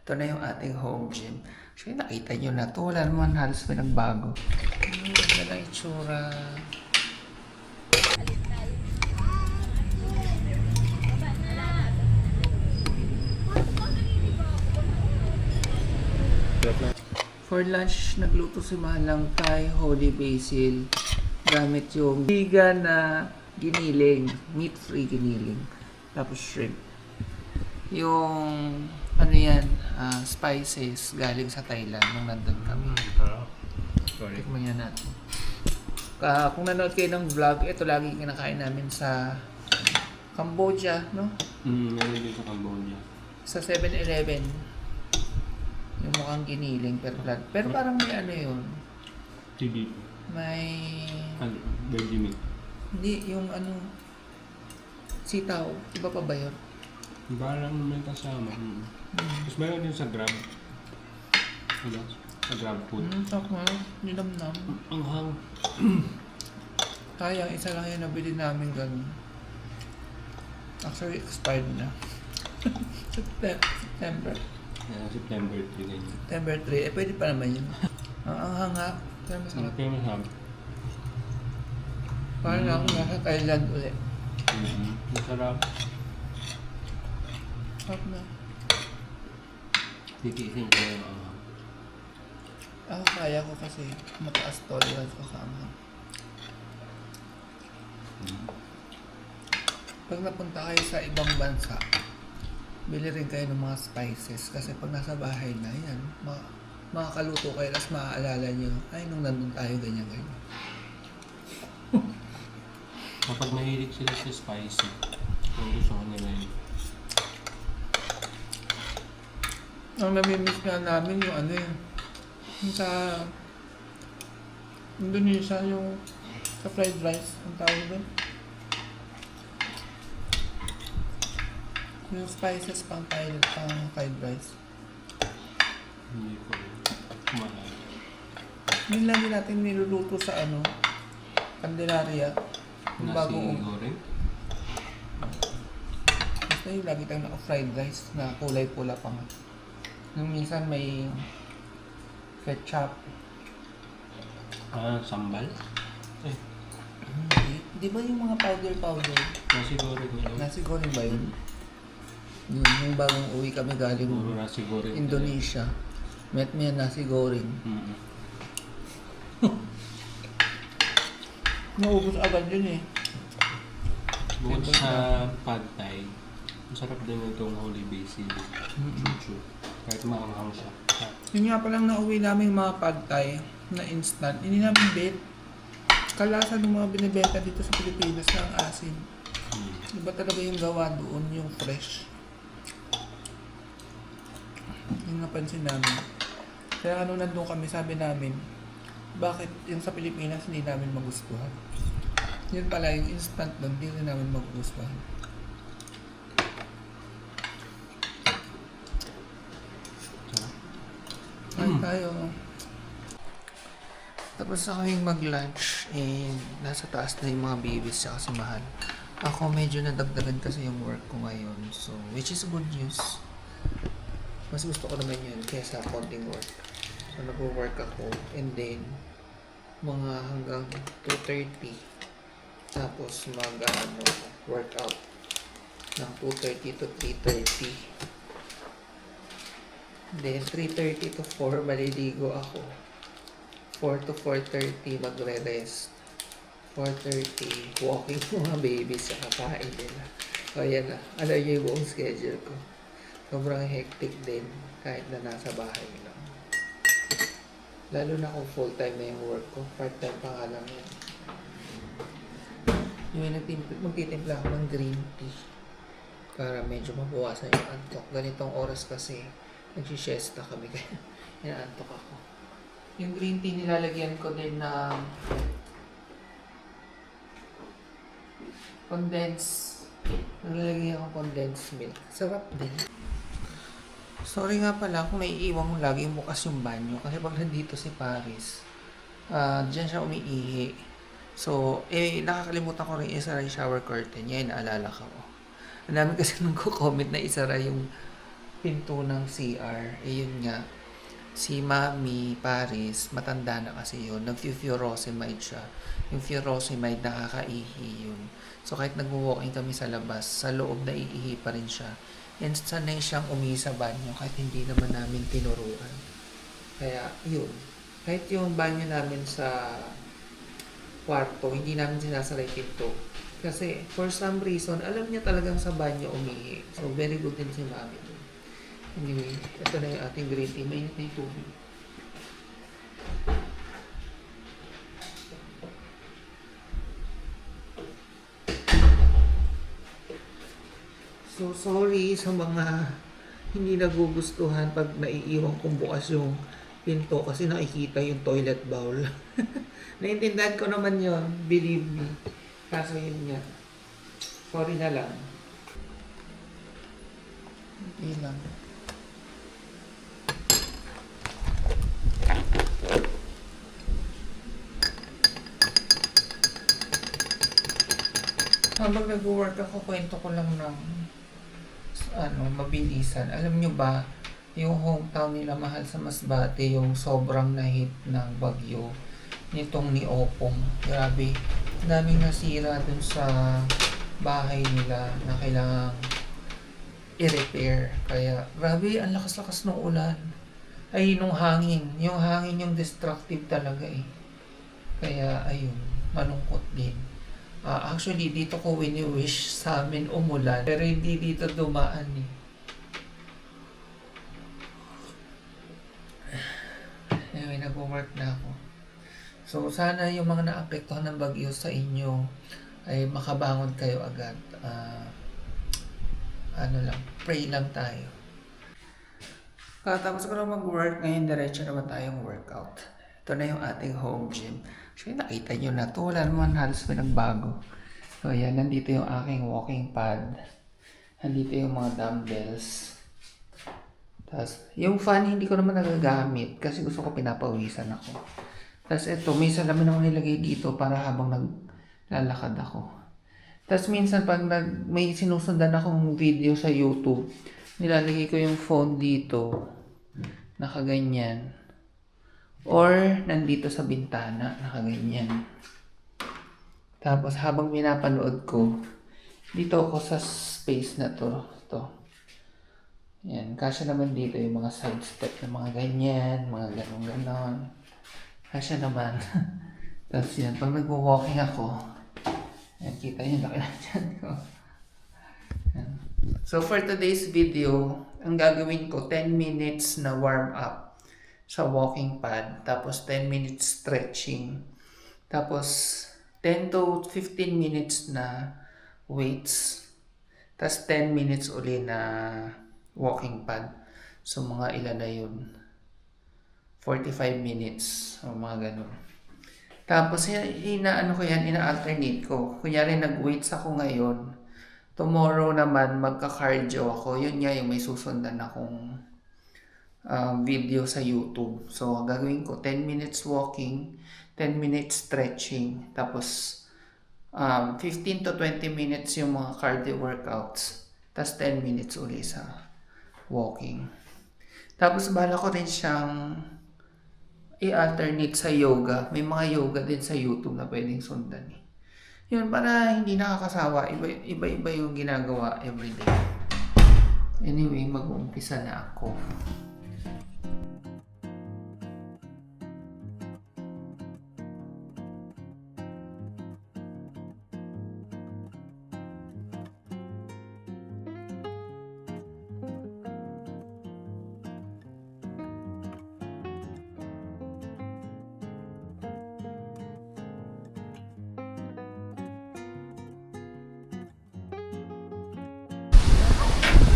Ito na yung ating home gym. So, nakita nyo na to. Wala naman halos pinagbago. Ang ganda na itsura. For lunch, nagluto si Malang Thai Holy Basil gamit yung vegan na giniling, meat-free giniling. Tapos shrimp. Yung ano yan, ah, spices galing sa Thailand nung nandun kami. Sorry. Tikman yan natin. Ah, kung nanood kayo ng vlog, ito lagi kinakain namin sa Cambodia, no? Mm, meron din sa Cambodia. Sa 7-Eleven. Yung mukhang giniling pero blood. Pero parang may ano yun. TB. May... Ano? Veggie meat. Hindi, yung ano... Sitaw. Iba pa ba yun? Parang may kasama. Mm. Tapos meron din sa Grab. Ano? Sa Grab food. Hmm, sakma. Nilamnam. Ang hang. Sayang, isa lang yung nabili namin ganun. Actually, expired na. September. Uh, September 3 ganyan. September 3. Eh, pwede pa naman yun. Ang anghang nga. Pero masarap. Kaya masarap. Parang ako nasa Thailand ulit. Mm-hmm. Masarap. Sarap na. Titiisin ko yung hang. Ako kaya ko kasi mataas tolerance ko sa anghang. Mm. Pag napunta kayo sa ibang bansa, bili rin kayo ng mga spices kasi pag nasa bahay na yan, ma- makakaluto kayo tapos maaalala nyo, ay nung nandun tayo ganyan ganyan. Kapag mahilig sila sa spicy, kung gusto ko yun. Ang namimiss nga namin yung ano yun, yung sa Indonesia yung sa fried rice, ang tawag doon. Yung spices pang fried, pang fried rice. Hindi ko kumain. Yun lagi natin niluluto sa ano, Candelaria. Yung Nasi bagong goreng? Basta yung lagi tayong naka-fried rice na kulay pula pa nga. Yung minsan may ketchup. Ah, sambal? Eh, Hindi. Di ba yung mga powder-powder? nasi goreng yun. Nasi goreng ba yun? Yun, yung bagong uwi kami galing Puro nasi goreng. Indonesia. Met me nasi goreng. Mm-mm. Naubos agad yun eh. Bukod sa pad thai, masarap din itong holy basil. Chuchu. Kahit maanghang siya. Yun nga palang nauwi namin mga pad thai na instant. Hindi namin bet. Kalasa ng mga binibenta dito sa Pilipinas na ang asin. Mm. Iba talaga yung gawa doon, yung fresh. Yung napansin namin. Kaya ano nandun kami, sabi namin, bakit yung sa Pilipinas hindi namin magustuhan? Yun pala, yung instant doon, hindi rin namin magugustuhan. Sarap. Kain tayo. Tapos na kaming mag-lunch and nasa taas na yung mga babies tsaka si Mahal. Ako medyo nadagdagan kasi yung work ko ngayon. So, which is good news. Mas gusto ko naman yun kaysa konting work. So, nag-work ako and then mga hanggang 2.30. Tapos mag ano, workout ng 2.30 to 3.30. Then, 3.30 to 4, maliligo ako. 4 to 4.30, magre-rest. 4.30, walking mga babies sa kakain nila. O, yan na. Alam niyo yung buong schedule ko. Sobrang hectic din, kahit na nasa bahay lang. Lalo na kung full-time na yung work ko. Part-time pa nga lang yan. Yung magtitimpla ako ng green tea para medyo mabawasan yung antok. Ganitong oras kasi nagsisiesta kami kaya inaantok ako. Yung green tea nilalagyan ko din ng condensed Nalalagyan ako condensed milk. Sarap din. Sorry nga pala kung naiiwan mo lagi bukas yung banyo. Kasi pag nandito si Paris, ah diyan siya umiihi. So, eh, nakakalimutan ko rin isara yung shower curtain. Yan, naalala ko. Ang dami kasi nang comment na isara yung pinto ng CR, eh yun nga, si Mami Paris, matanda na kasi yun, nag-furosemide siya. Yung furosemide, nakakaihi yun. So kahit nag-walking kami sa labas, sa loob na iihi pa rin siya. And sanay siyang umihi sa banyo kahit hindi naman namin tinuruan. Kaya yun, kahit yung banyo namin sa kwarto, hindi namin sinasara pinto. Kasi for some reason, alam niya talagang sa banyo umihi. So very good din si Mami. Anyway, ito na yung ating green tea. Mainit na yung tubig. So, sorry sa mga hindi nagugustuhan pag naiiwan kong bukas yung pinto kasi nakikita yung toilet bowl. Naintindihan ko naman yon believe me. Kaso yun nga. Sorry na lang. Hindi lang. Habang nag-work ako, kwento ko lang ng ano, mabilisan. Alam nyo ba, yung hometown nila mahal sa Masbate, yung sobrang nahit ng bagyo nitong ni Opong. Grabe, daming nasira dun sa bahay nila na kailangang i-repair. Kaya, grabe, ang lakas-lakas ng ulan. Ay, nung hangin. Yung hangin yung destructive talaga eh. Kaya, ayun, malungkot din. Ah, actually, dito ko wini-wish sa amin umulan. Pero hindi dito dumaan eh. Anyway, nag-work na ako. So, sana yung mga naapektuhan ng bagyo sa inyo ay makabangon kayo agad. Ah, ano lang, pray lang tayo. Katapos ko na mag-work, ngayon diretso naman tayong workout. Ito na yung ating home gym. So, nakita nyo na to. Wala naman halos pinagbago. So, ayan. Nandito yung aking walking pad. Nandito yung mga dumbbells. Tapos, yung fan hindi ko naman nagagamit kasi gusto ko pinapawisan ako. Tapos, ito, may salamin ako nilagay dito para habang naglalakad ako. Tapos, minsan pag nag, may sinusundan akong video sa YouTube, nilalagay ko yung phone dito, nakaganyan. Or, nandito sa bintana, nakaganyan. Tapos, habang pinapanood ko, dito ako sa space na to. to. Yan, kasya naman dito yung mga side step na mga ganyan, mga ganon-ganon. Kasya naman. Tapos yan, pag nagwo-walking ako, yan, kita nyo, laki na dyan ko. So, for today's video, ang gagawin ko, 10 minutes na warm up sa walking pad. Tapos 10 minutes stretching. Tapos 10 to 15 minutes na weights. Tapos 10 minutes uli na walking pad. So mga ilan na yun? 45 minutes. O mga ganun. Tapos ina- inaano ko yan, ina-alternate ko. Kunyari nag-weights ako ngayon. Tomorrow naman magka-cardio ako. Yun nga yung may susundan akong um, video sa YouTube. So, ang gagawin ko, 10 minutes walking, 10 minutes stretching, tapos um, 15 to 20 minutes yung mga cardio workouts, tapos 10 minutes uli sa walking. Tapos, bala ko rin siyang i-alternate sa yoga. May mga yoga din sa YouTube na pwedeng sundan eh. Yun, para hindi nakakasawa. Iba- Iba-iba yung ginagawa everyday. Anyway, mag-uumpisa na ako.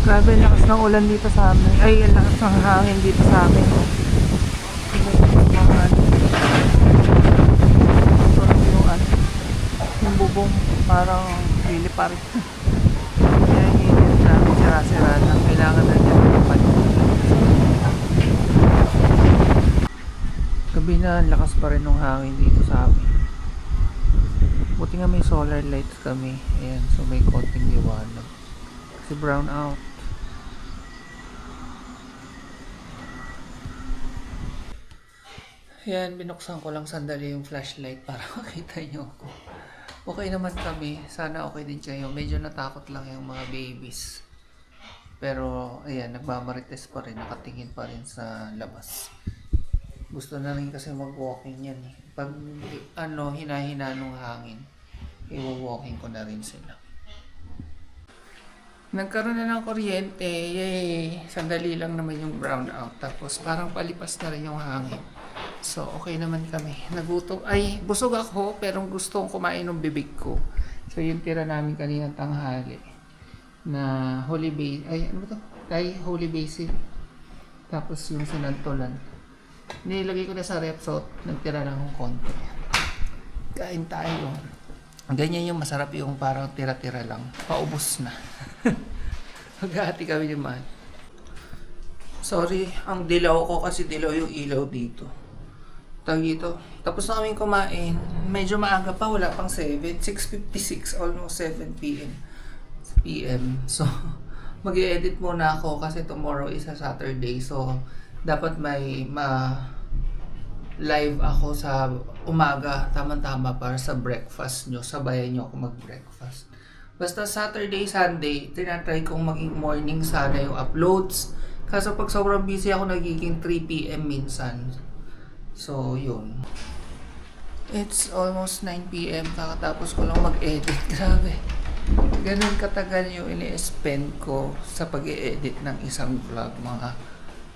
Grabe, lakas ng ulan dito sa amin. Ay, lakas ng hangin dito sa amin. Ano. Yung bubong parang lilipar. Kaya hindi na sira-sira na. Kailangan na niya lumipad. Gabi na, lakas pa rin ng hangin dito sa amin. Buti nga may solar lights kami. Ayan, so may konting liwanag. Kasi brown out. Ayan, binuksan ko lang sandali yung flashlight para makita nyo ako. Okay naman kami. Sana okay din kayo. Medyo natakot lang yung mga babies. Pero, ayan, nagmamarites pa rin. Nakatingin pa rin sa labas. Gusto na rin kasi mag-walking yan eh. Pag, ano, hinahina nung hangin, i-walking ko na rin sila. Nagkaroon na ng kuryente. Yay! Sandali lang naman yung brown out. Tapos parang palipas na rin yung hangin. So, okay naman kami. Nagutom. Ay, busog ako, pero gusto kong kumain ng bibig ko. So, yung tira namin kanina tanghali na holy base. Ay, ano ba to? Kay holy basil. Tapos yung sinantolan. Nilagay ko na sa rep, so nagtira lang akong konti. Kain tayo. Ganyan yung masarap yung parang tira-tira lang. Paubos na. Maghati kami naman. Sorry, ang dilaw ko kasi dilaw yung ilaw dito. Tawag dito. Tapos na kumain. Medyo maaga pa, wala pang 7. 6.56, almost 7 p.m. PM. So, mag edit muna ako kasi tomorrow is a Saturday. So, dapat may ma live ako sa umaga, tamang-tama para sa breakfast nyo. Sabayan nyo ako mag-breakfast. Basta Saturday, Sunday, tinatry kong maging morning sana yung uploads. Kaso pag sobrang busy ako, nagiging 3pm minsan. So, yun. It's almost 9pm, kakatapos ko lang mag-edit. Grabe. Ganun katagal yung ini-spend ko sa pag edit ng isang vlog. Mga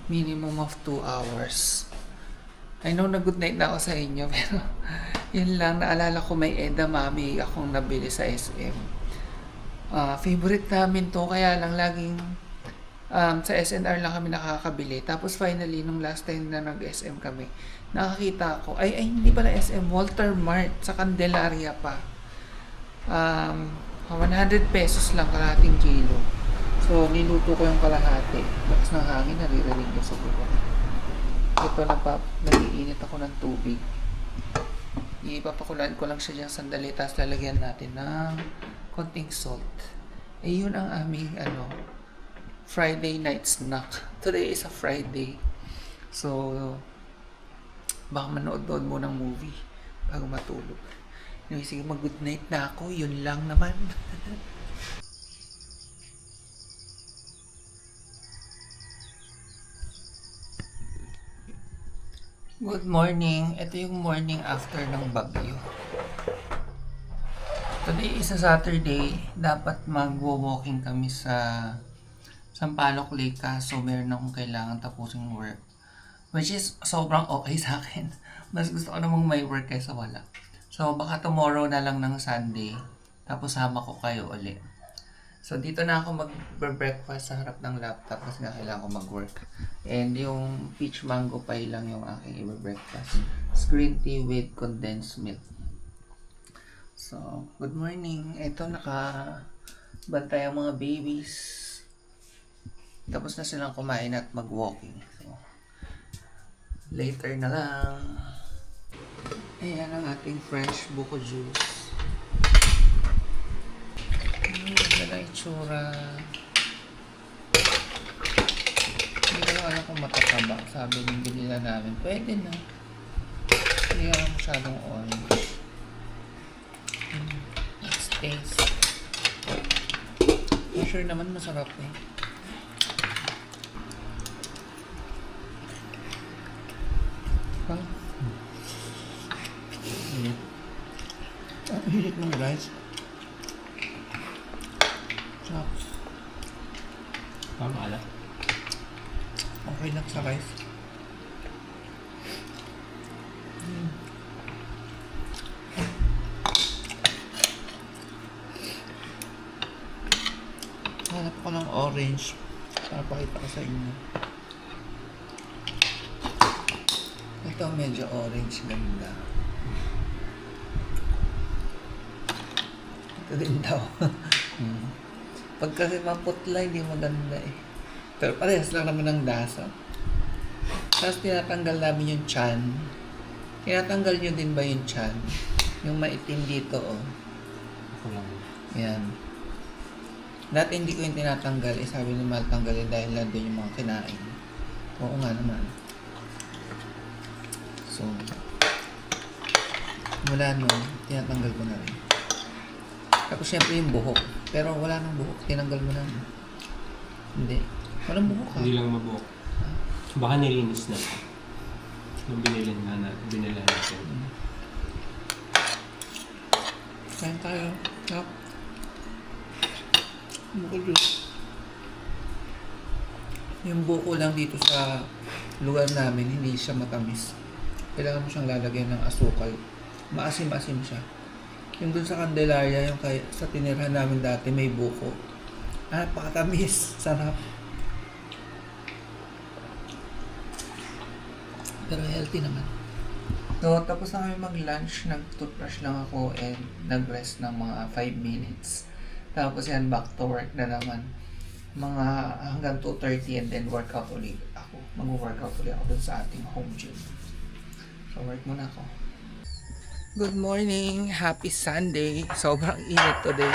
minimum of 2 hours. I know na good night na ako sa inyo, pero yun lang, naalala ko may edamame akong nabili sa SM. Ah, favorite namin to, kaya lang laging um, sa SNR lang kami nakakabili. Tapos finally, nung last time na nag-SM kami, nakakita ko, ay, ay, hindi pala SM, Walter Mart, sa Candelaria pa. Um, 100 pesos lang kalahating kilo. So, niluto ko yung kalahati. Lakas ng hangin, naririnig niyo sa baba. Ito, nagpa, nagiinit ako ng tubig. Ipapakulan ko lang siya dyan sandali, tapos lalagyan natin ng konting salt. Eh, yun ang aming, ano, Friday night snack. Today is a Friday. So, baka manood-nood mo ng movie bago matulog. Anyway, sige, mag-good night na ako. Yun lang naman. Good morning. Ito yung morning after ng bagyo. Today is a Saturday. Dapat mag-walking kami sa Sampaloc Lake kaso meron akong kailangan tapusin work. Which is sobrang okay sa akin. Mas gusto ko namang may work kaysa wala. So baka tomorrow na lang ng Sunday. Tapos sama ko kayo uli. So dito na ako mag-breakfast sa harap ng laptop kasi nga kailangan ko mag-work. And yung peach mango pie lang yung aking i-breakfast. Green tea with condensed milk. So, good morning. Ito naka bantay ang mga babies. Tapos na silang kumain at mag-walking. So, later na lang. Ayan ang ating fresh buko juice. Ganda na itsura. Hindi ko alam kung matataba. Sabi ng binila namin, pwede na. Hindi ako masyadong orange. Mm, let's taste. I'm sure naman masarap eh. Huh? Mm. Ang hilit ng rice. Sarap. Tama ala. Okay lang sa rice. Mm. Hanap ko ng orange para pakita ko sa inyo. Ito medyo orange ganda. Ito din daw. Hmm. Pag kasi maputla, hindi maganda eh. Pero parehas lang naman ng lasa. Tapos tinatanggal namin yung chan. Tinatanggal nyo din ba yung chan? Yung maitim dito, oh. Ako lang. Yan. Dati hindi ko yung tinatanggal. Eh, sabi ni Mal tanggalin dahil nandun yung mga kinain. Oo nga naman. So, mula noon, tinatanggal ko na rin. Tapos syempre yung buhok. Pero wala nang buhok, tinanggal mo na. Hindi. Walang buhok ha. Hindi lang mabuhok. Baka nilinis na. Nung binili na, na binili natin. Kain tayo. Yup. Bukol juice. Yung buko lang dito sa lugar namin, hindi siya matamis. Kailangan mo siyang lalagyan ng asukal. Maasim-asim siya. Yung dun sa Candelaria, yung kay, sa tinirahan namin dati, may buko. Ah, napakatamis. Sarap. Pero healthy naman. So, tapos na kami mag-lunch, nag-toothbrush lang ako and nag-rest ng mga 5 minutes. Tapos yan, back to work na naman. Mga hanggang 2.30 and then workout ulit ako. Mag-workout ulit ako dun sa ating home gym. So, work muna ako. Good morning! Happy Sunday! Sobrang init today.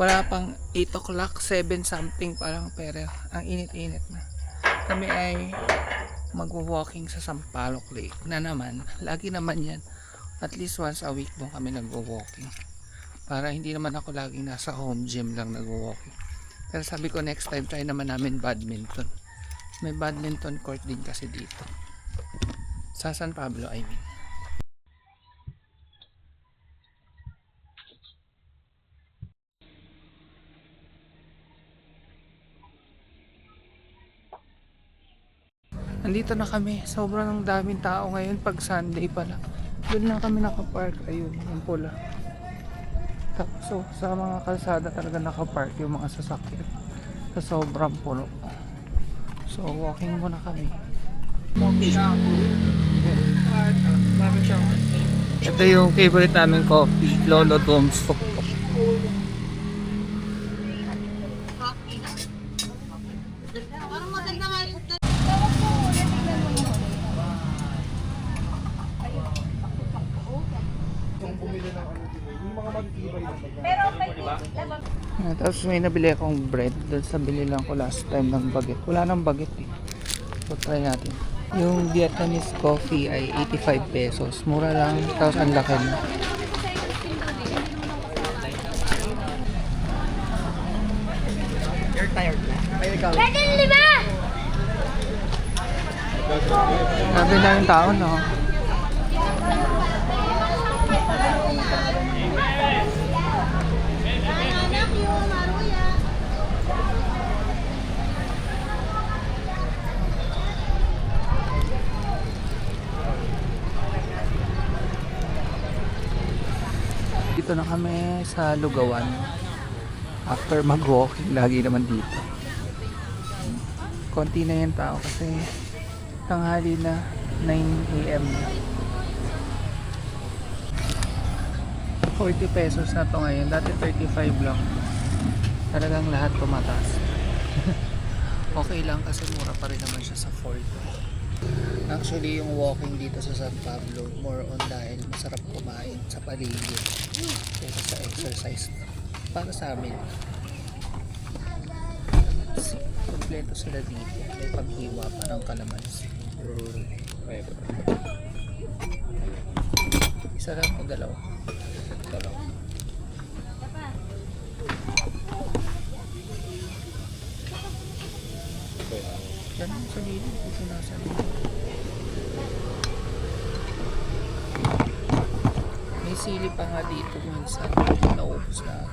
Wala pang 8 o'clock, 7 something parang pero ang init-init na. Kami ay magwo-walking sa Sampaloc Lake na naman. Lagi naman yan. At least once a week doon kami nagwo-walking. Para hindi naman ako laging nasa home gym lang nagwo-walking. Pero sabi ko next time try naman namin badminton. May badminton court din kasi dito. Sa San Pablo, I mean. Nandito na kami. Sobrang ang daming tao ngayon pag Sunday pala. Doon lang kami nakapark. Ayun, yung pula. Tapos so, sa mga kalsada talaga nakapark yung mga sasakyan. Sa sobrang puno. So, walking muna kami. Ito yung favorite namin coffee, Lolo Dom's Tuktok. Ah, tapos may nabili akong bread doon sa bili lang ko last time ng baget. Wala nang baget eh. So try natin. Yung Vietnamese coffee ay 85 pesos. Mura lang. Tapos ang laki na. Pwede lima! Sabi na yung tao no. Dito na kami sa Lugawan. After mag-walking, lagi naman dito. Konti na yung tao kasi tanghali na 9 a.m. na. 40 pesos na to ngayon. Dati 35 lang. Talagang lahat tumataas. okay lang kasi mura pa rin naman siya sa 40. Actually, yung walking dito sa San Pablo, more on dahil masarap kumain sa paligid kaysa sa exercise. Para sa amin, kompleto sila dito. May paghiwa pa ng kalamansi. Isa lang o dalawa? Dalawa. Diyan sa gilid, dito nasa May sili pa nga dito minsan. Naubos na.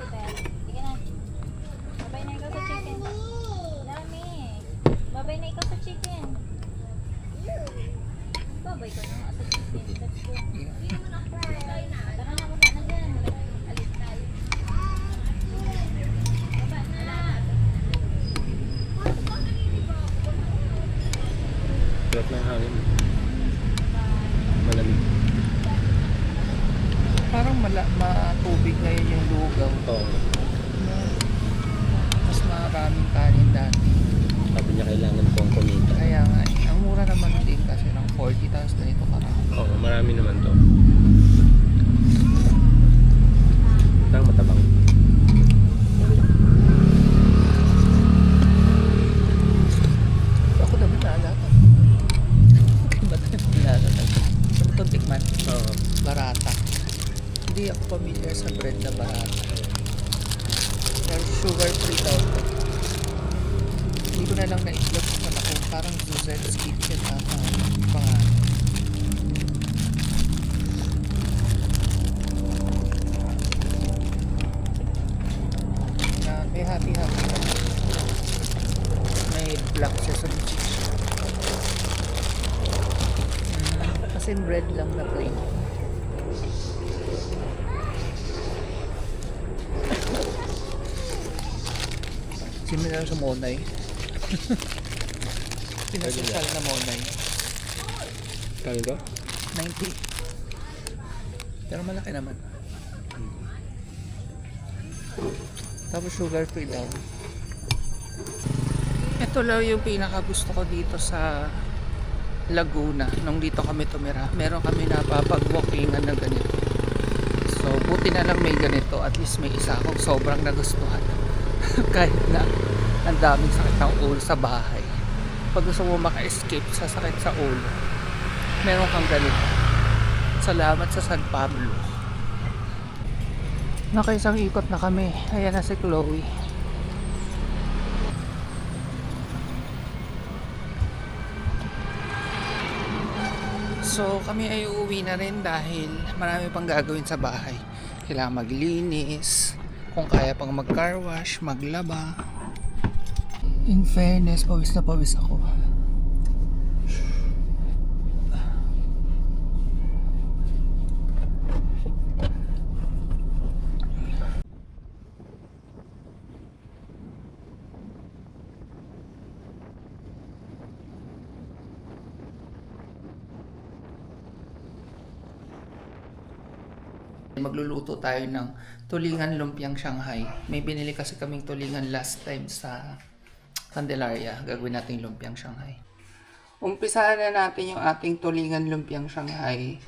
Babay na ikaw sa chicken. Dami. Babay na ikaw sa chicken. Babay ka na nga sa chicken. Let's go. Tara na, baba na dyan. Alis tayo. Baba na. Sarap na hangin. Malamig. Parang mala, matubig ngayon yung lugaw. Oo. Mas maraming kanin dati. Sabi niya kailangan kong kumita. Kaya nga, eh, ang mura naman din kasi ng 40 tapos ganito karami. Oo, marami naman to. Nang matabang. Ako dapat naalala. Ba't naalala? Siya sa bread na bahata. Pero sugar free daw to. Hindi ko na lang na-itlog sa ako. Parang Zuzet's Kitchen ata. Pangalan. may happy na may black sesame cheese mm, as bread lang na plain similar sa monay pinasasal na monay Kano to? 90 pero malaki naman tapos sugar free daw. Ito lang yung pinaka gusto ko dito sa Laguna. Nung dito kami tumira. Meron kami napapag-walkingan na ganito. So, buti na lang may ganito. At least may isa akong sobrang nagustuhan. Kahit na ang daming sakit ng ulo sa bahay. Pag gusto mo maka-escape sa sakit sa ulo, meron kang ganito. Salamat sa San Pablo. Nakaisang ikot na kami. Ayan na si Chloe. So kami ay uuwi na rin dahil marami pang gagawin sa bahay. Kailangan maglinis, kung kaya pang mag-car wash, maglaba. In fairness, pawis na pawis ako. Magluluto tayo ng tulingan lumpiang Shanghai. May binili kasi kaming tulingan last time sa Candelaria. Gagawin natin lumpiang Shanghai. Umpisahan na natin yung ating tulingan lumpiang Shanghai.